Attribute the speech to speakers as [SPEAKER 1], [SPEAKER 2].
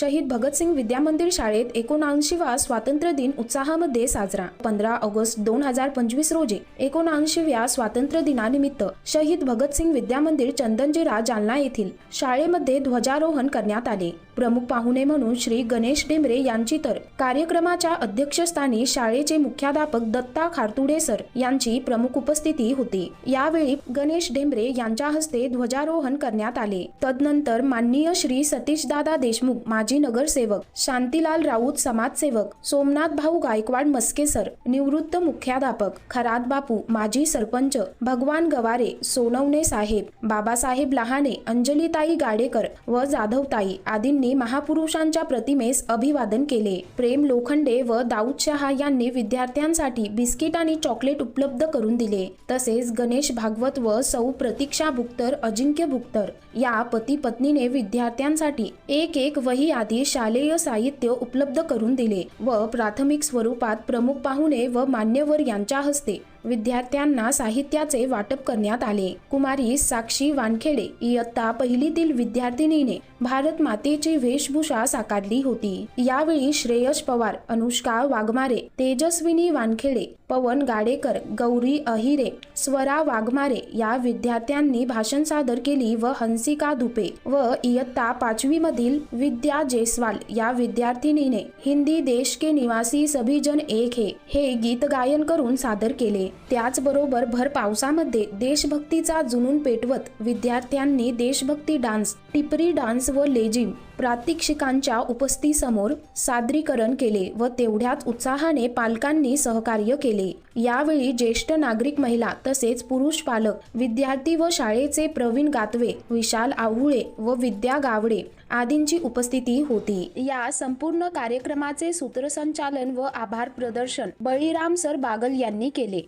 [SPEAKER 1] शहीद भगतसिंग विद्या मंदिर शाळेत एकोणऐंशीवा स्वातंत्र्य दिन उत्साहामध्ये साजरा. पंधरा ऑगस्ट दोन हजार पंचवीस रोजी एकोणऐंशीव्या स्वातंत्र्य दिनानिमित्त शहीद भगतसिंग विद्या मंदिर चंदनजिरा जालना येथील शाळेमध्ये ध्वजारोहण करण्यात आले. प्रमुख पाहुणे म्हणून श्री गणेश डेंबरे यांची तर कार्यक्रमाच्या अध्यक्षस्थानी शाळेचे मुख्याध्यापक दत्ता खारतुडे सर यांची प्रमुख उपस्थिती होती. यावेळी गणेश डेंबरे यांच्या हस्ते ध्वजारोहण करण्यात आले. तदनंतर माननीय श्री सतीशदादा देशमुख माजी नगरसेवक शांतीलाल राऊत समाजसेवक सोमनाथ भाऊ गायकवाड मस्केसर निवृत्त मुख्याध्यापक खरात बापू माजी सरपंच भगवान गवारे सोनवणे साहेब बाबासाहेब लहाने अंजलीताई गाडेकर व जाधवताई आदींनी महापुरुषांच्या प्रतिमेस अभिवादन केले. प्रेम लोखंडे व दाऊद शहा यांनी विद्यार्थ्यांसाठी बिस्किट आणि चॉकलेट उपलब्ध करून दिले. तसेच गणेश भागवत व सौ प्रतीक्षा भुक्तर अजिंक्य भुक्तर या पती पत्नीने विद्यार्थ्यांसाठी एक एक वही यादी शालेय साहित्य उपलब्ध करून दिले व प्राथमिक स्वरूपात प्रमुख पाहुणे व मान्यवर यांच्या हस्ते विद्यार्थ्यांना साहित्याचे वाटप करण्यात आले. कुमारी साक्षी वानखेडे इयत्ता पहिलीतील विद्यार्थिनीने भारत मातेची वेशभूषा साकारली होती. यावेळी श्रेयश पवार अनुष्का वाघमारे तेजस्विनी वानखेडे पवन गाडेकर गौरी अहिरे स्वरा वाघमारे या विद्यार्थ्यांनी भाषण सादर केली व हंसिका धुपे व इयत्ता पाचवी मधील विद्या जयस्वाल या विद्यार्थिनीने हिंदी देश के निवासी सभी जन एक हे हे गीत गायन करून सादर केले. त्याचबरोबर भर पावसामध्ये देशभक्तीचा जुनून पेटवत विद्यार्थ्यांनी देशभक्ती डान्स टिपरी डान्स व लेझिम प्रात्यक्षिकांच्या उपस्थितीसमोर सादरीकरण केले व तेवढ्याच उत्साहाने पालकांनी सहकार्य केले. यावेळी ज्येष्ठ नागरिक महिला तसेच पुरुष पालक विद्यार्थी व शाळेचे प्रवीण गातवे विशाल आहुळे व विद्या गावडे आदींची उपस्थिती होती. या संपूर्ण कार्यक्रमाचे सूत्रसंचालन व आभार प्रदर्शन बळीराम सर बागल यांनी केले.